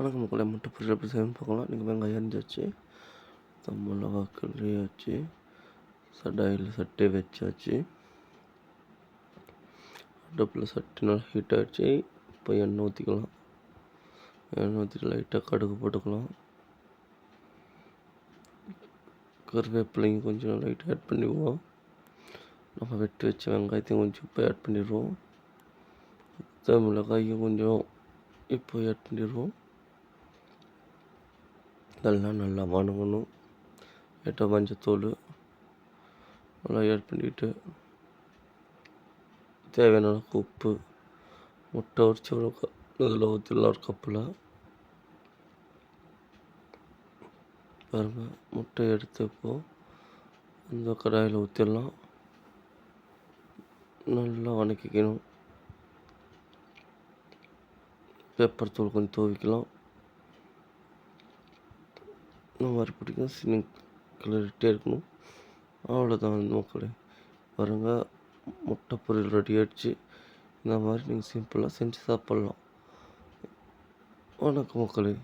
வணக்கம் மக்களை முட்டை பொரியல் எப்படி பார்க்கலாம். நீங்கள் வெங்காயம் அரிஞ்சாச்சு மிளகா கிள்ளியாச்சு சடாயில் சட்டை வச்சாச்சு. அடுப்பில் சட்டி நல்லா ஹீட் ஆகிடுச்சு இப்போ எண்ணெய் ஊற்றிக்கலாம் எண்ணெய் ஊற்றிட்டு லைட்டாக கடுகு போட்டுக்கலாம். கருவேப்பிலையும் கொஞ்சம் லைட்டாக ஆட் பண்ணிடுவோம். நம்ம வெட்டி வச்ச வெங்காயத்தையும் கொஞ்சம் இப்போ ஆட் பண்ணிடுவோம். மிளகாயும் கொஞ்சம் இப்போ ஆட் பண்ணிடுவோம். இதெல்லாம் நல்லா வணங்கணும் லைட்டாக மஞ்சத்தூள் நல்லா ஆட் பண்ணிவிட்டு தேவையான அளவுக்கு உப்பு முட்டை உரிச்சு ஒரு இதில் ஊற்றிடலாம் ஒரு கப்பில். பாருங்கள் முட்டை எடுத்து இப்போ இந்த கடாயில் ஊற்றிடலாம் நல்லா வணக்கிக்கணும். பேப்பர் தூள் கொஞ்சம் தூவிக்கலாம். இந்த மாதிரி பிடிக்கும். சின்ன கிளறிட்டே இருக்கணும். அவ்வளோதான் வந்து மக்களே. பாருங்க முட்டை பொரியல் ரெடி ஆகிடுச்சு இந்த மாதிரி நீங்கள் சிம்பிளாக செஞ்சு சாப்பிட்லாம். வணக்கம் மக்களே.